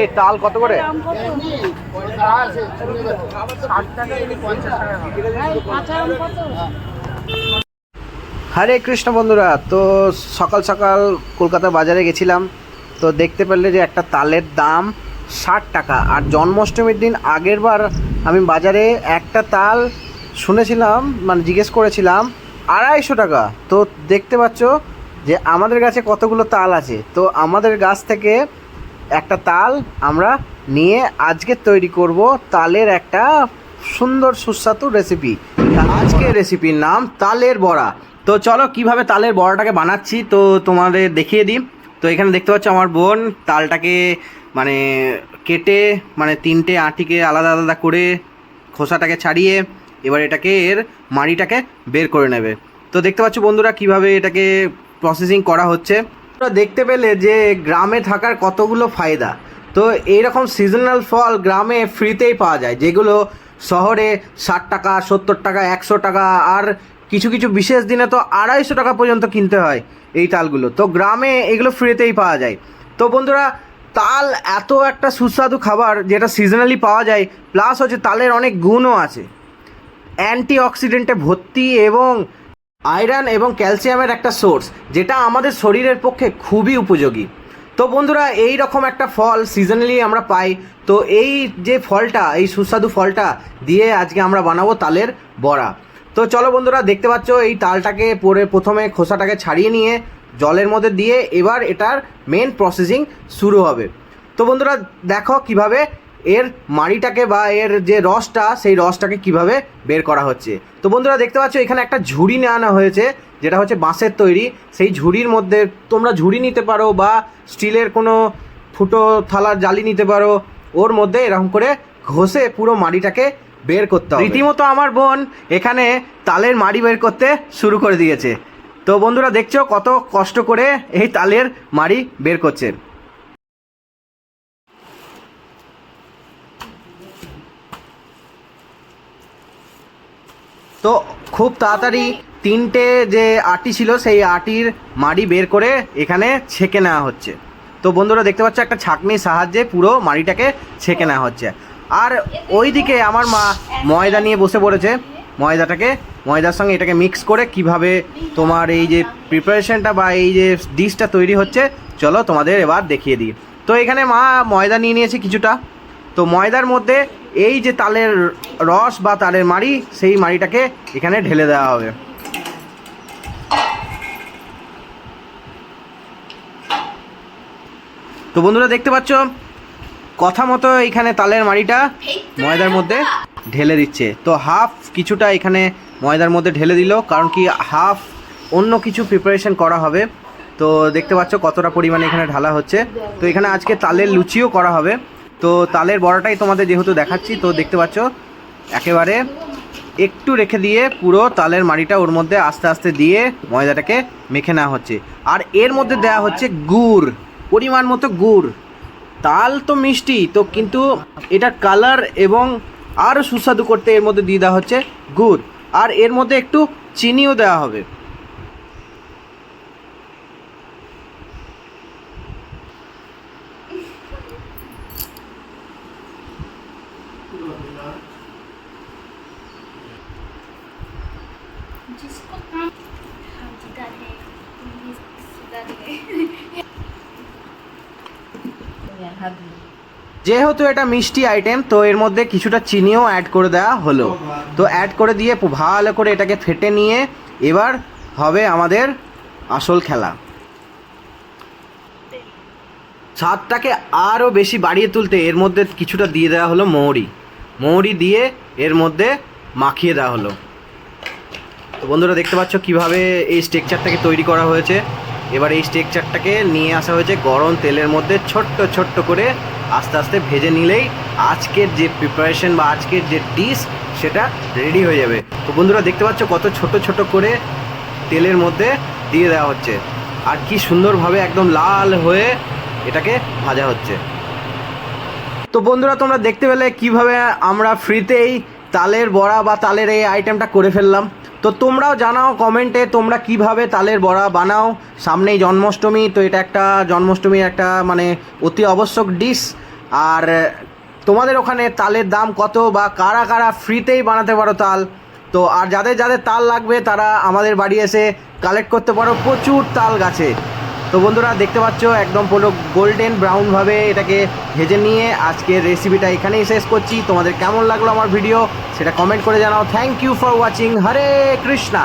এই তাল কত করে? হরে কৃষ্ণ বন্ধুরা, তো সকাল সকাল কলকাতা বাজারে গেছিলাম, তো দেখতে পেলে যে একটা তালের দাম ষাট টাকা। আর জন্মাষ্টমীর দিন আগের বার আমি বাজারে একটা তাল শুনেছিলাম মানে জিজ্ঞেস করেছিলাম, আড়াইশো টাকা। তো দেখতে পাচ্ছ যে আমাদের কাছে কতগুলো তাল আছে। তো আমাদের গাছ থেকে একটা তাল আমরা নিয়ে আজকে তৈরি করব তালের একটা সুন্দর সুস্বাদু রেসিপি আজকের রেসিপির নাম তালের বড়া। তো চলো কীভাবে তালের বড়াটাকে বানাচ্ছি তো তোমাদের দেখিয়ে দিই। তো এখানে দেখতে পাচ্ছ আমার বোন তালটাকে মানে কেটে মানে তিনটে আঁটিকে আলাদা আলাদা করে খোসাটাকে ছাড়িয়ে এবার এটাকে এর মাড়িটাকে বের করে নেবে। তো দেখতে পাচ্ছ বন্ধুরা কীভাবে এটাকে প্রসেসিং করা হচ্ছে। তোমরা দেখতে পেলে যে গ্রামে থাকার কতগুলো ফায়দা। তো এইরকম সিজনাল ফল গ্রামে ফ্রিতেই পাওয়া যায়, যেগুলো শহরে ষাট টাকা, সত্তর টাকা, একশো টাকা আর কিছু কিছু বিশেষ দিনে তো আড়াইশো টাকা পর্যন্ত কিনতে হয় এই তালগুলো। তো গ্রামে এগুলো ফ্রিতেই পাওয়া যায়। তো বন্ধুরা, তাল এত একটা সুস্বাদু খাবার যেটা সিজনালি পাওয়া যায় প্লাস হচ্ছে তালের অনেক গুণও আছে। অ্যান্টি অক্সিডেন্টে ভর্তি এবং আয়রন এবং ক্যালসিয়ামের একটা সোর্স, যেটা আমাদের শরীরের পক্ষে খুবই উপযোগী। তো বন্ধুরা এই রকম একটা ফল সিজনালি আমরা পাই। তো এই যে ফলটা, এই সুস্বাদু ফলটা দিয়ে আজকে আমরা বানাবো তালের বড়া। তো চলো বন্ধুরা, দেখতে পাচ্ছ এই তালটাকে পরে প্রথমে খোসাটাকে ছাড়িয়ে নিয়ে জলের মধ্যে দিয়ে এবার এটার মেন প্রসেসিং শুরু হবে। তো বন্ধুরা, দেখো কীভাবে এর মাড়িটাকে বা এর যে রসটা, সেই রসটাকে কীভাবে বের করা হচ্ছে। তো বন্ধুরা, দেখতে পাচ্ছ, এখানে একটা ঝুড়ি নিয়ে আনা হয়েছে, যেটা হচ্ছে বাঁশের তৈরি। সেই ঝুড়ির মধ্যে তোমরা ঝুড়ি নিতে পারো বা স্টিলের কোনো ফুটো থালার জালি নিতে পারো। ওর মধ্যে এরকম করে ঘষে পুরো মাড়িটাকে বের করতে হবে। রীতিমতো আমার বোন এখানে তালের মাড়ি বের করতে শুরু করে দিয়েছে। তো বন্ধুরা, দেখছ কত কষ্ট করে এই তালের মাড়ি বের করছে। তো খুব তাড়াতাড়ি তিনটে যে আটি ছিল, সেই আটির মাড়ি বের করে এখানে ছেঁকে নেওয়া হচ্ছে। তো বন্ধুরা, দেখতে পাচ্ছ একটা ছাঁকনির সাহায্যে পুরো মাড়িটাকে ছেঁকে নেওয়া হচ্ছে। আর ওইদিকে আমার মা ময়দা নিয়ে বসে পড়েছে। ময়দাটাকে, ময়দার সঙ্গে এটাকে মিক্স করে কীভাবে তোমার এই যে প্রিপারেশনটা বা এই যে ডিশটা তৈরি হচ্ছে, চলো তোমাদের এবার দেখিয়ে দিই। তো এখানে মা ময়দা নিয়ে নিয়েছে কিছুটা। তো ময়দার মধ্যে এই যে তালের রস বা তালের মাড়ি, সেই মাড়িটাকে এখানে ঢেলে দেওয়া হবে। তো বন্ধুরা, দেখতে পাচ্ছ? কথা মতো এখানে তালের মাড়িটা ময়দার মধ্যে ঢেলে দিচ্ছে। তো হাফ কিছুটা এখানে ময়দার মধ্যে ঢেলে দিল, কারণ কি হাফ অন্য কিছু প্রিপারেশন করা হবে। তো দেখতে পাচ্ছ কতটা পরিমাণে এখানে ঢালা হচ্ছে। তো এখানে আজকে তালের লুচিও করা হবে। তো তালের বড়াটাই তোমাদের যেহেতু দেখাচ্ছি, তো দেখতে পাচ্ছ, একেবারে একটু রেখে দিয়ে পুরো তালের মাড়িটা ওর মধ্যে আস্তে আস্তে দিয়ে ময়দাটাকে মেখে নেওয়া হচ্ছে। আর এর মধ্যে দেওয়া হচ্ছে গুড়, পরিমাণ মতো গুড়। তাল তো মিষ্টি, তো কিন্তু এটা কালার এবং আরও সুস্বাদু করতে এর মধ্যে দিয়ে দেওয়া হচ্ছে গুড়। আর এর মধ্যে একটু চিনিও দেওয়া হবে। जिसको काम हाँ जीता है सीधा যেহেতু এটা মিষ্টি আইটেম তো এর মধ্যে কিছুটা চিনিও অ্যাড করে দেওয়া হলো তো অ্যাড করে দিয়ে পু- ভালো করে এটাকে ফেটে নিয়ে এবার হবে আমাদের আসল খেলা স্বাদটাকে আরও বেশি বাড়িয়ে তুলতে এর মধ্যে কিছুটা দিয়ে দেওয়া হলো মৌরি মৌরি দিয়ে এর মধ্যে মাখিয়ে দেওয়া হলো তো বন্ধুরা দেখতে পাচ্ছ কীভাবে এই স্ট্রেকচারটাকে তৈরি করা হয়েছে। এবার এই স্ট্রেকচারটাকে নিয়ে আসা হয়েছে গরম তেলের মধ্যে ছোট্ট ছোট্ট করে আস্তে আস্তে ভেজে নিলেই আজকের যে প্রিপারেশন বা আজকের যে ডিশ সেটা রেডি হয়ে যাবে। তো বন্ধুরা দেখতে পাচ্ছ কত ছোট ছোট করে তেলের মধ্যে দিয়ে দেওয়া হচ্ছে। আর কি সুন্দরভাবে একদম লাল হয়ে এটাকে ভাজা হচ্ছে। তো বন্ধুরা তোমরা দেখতে পেলে কীভাবে আমরা ফ্রিতেই তালের বড়া বা তালের এই আইটেমটা করে ফেললাম। তো তোমরাও জানাও কমেন্টে, তোমরা কীভাবে তালের বড়া বানাও? সামনেই জন্মাষ্টমী, তো এটা একটা জন্মাষ্টমীর একটা মানে অতি আবশ্যক ডিশ আর তোমাদের ওখানে তালের দাম কত বা কারা কারা ফ্রিতেই বানাতে পারো তাল? তো আর যাদের যাদের তাল লাগবে, তারা আমাদের বাড়ি এসে কালেক্ট করতে পারো প্রচুর তাল গাছে। তো বন্ধুরা দেখতে পাচ্ছ, একদম পুরো গোল্ডেন ব্রাউনভাবে এটাকে ভেজে নিয়ে আজকের রেসিপিটা এখানেই শেষ করছি। তোমাদের কেমন লাগল আমার ভিডিও সেটা কমেন্ট করে জানাও। Thank you for watching Hare Krishna.